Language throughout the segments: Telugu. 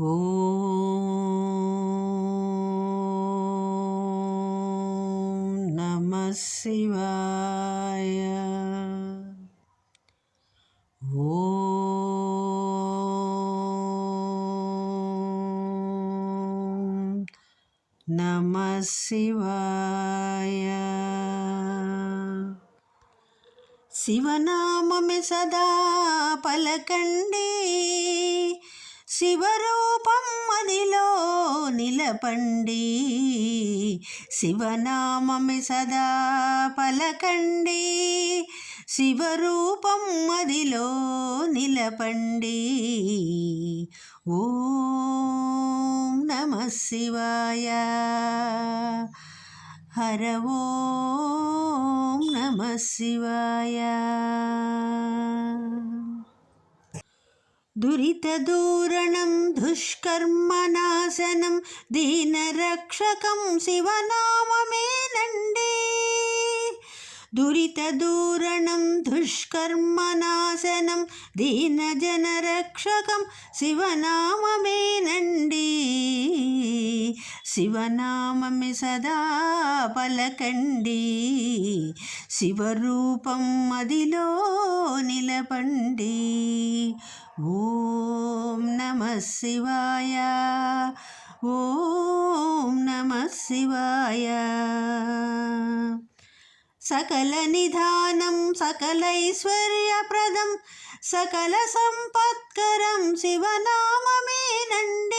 ఓం నమ శివాయ. ఓం నమ శివాయ. శివనామమే సదా పలకండి. శివరూపం మదిలో నిలపండి. శివనామమి సదా పలకండి. శివరూపం మదిలో నిలపండి. ఓం నమ శివాయ. హర ఓం నమ శివాయ. దురితదూరణం దుష్కర్మనాశనం దీనరక్షకం శివనామమేనండి దురితదూరణం దుష్కర్మనాశనం దీనజనరక్షకం శివనామమేనండి శివనామమే సదా పలకండి శివరూపం మదిలో నిలబండి ఓం నమ శివాయ. ఓం నమ శివాయ. సకల నిధానం సకలైశ్వర్యప్రదం సకల సంపత్కరం శివనామమేనండి.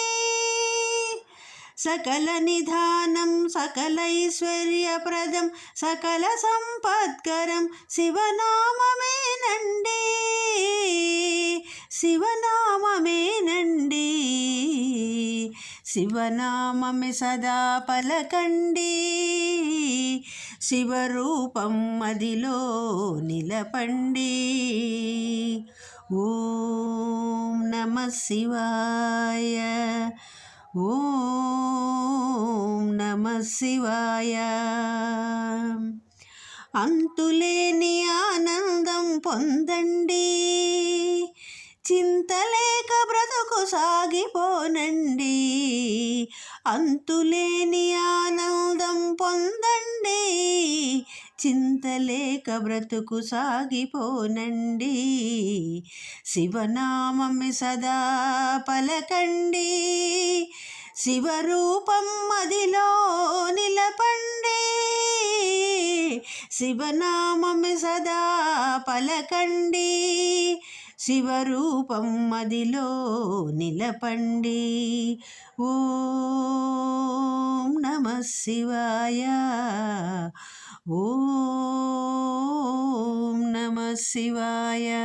సకల నిధానం సకలైశ్వర్యప్రదం సకల సంపత్కరం శివనామమేనండి శివనామమేనండి శివనామమే సదా పలకండి. శివరూపం మదిలో నిలపండి. ఓం నమ శివాయ. ఓం నమ శివాయ. అంతులేని ఆనందం పొందండి. చింతలేక బ్రతుకు సాగిపోనండి. అంతులేని ఆనందం పొందండి. చింతలేక బ్రతుకు సాగిపోనండి. శివనామమి సదా పలకండి. శివరూపం మదిలో నిలపండే. శివనామమి సదా పలకండి. శివరూపం మదిలో నిలపండి. ఓం నమ శివాయ. ఓం నమ శివాయ.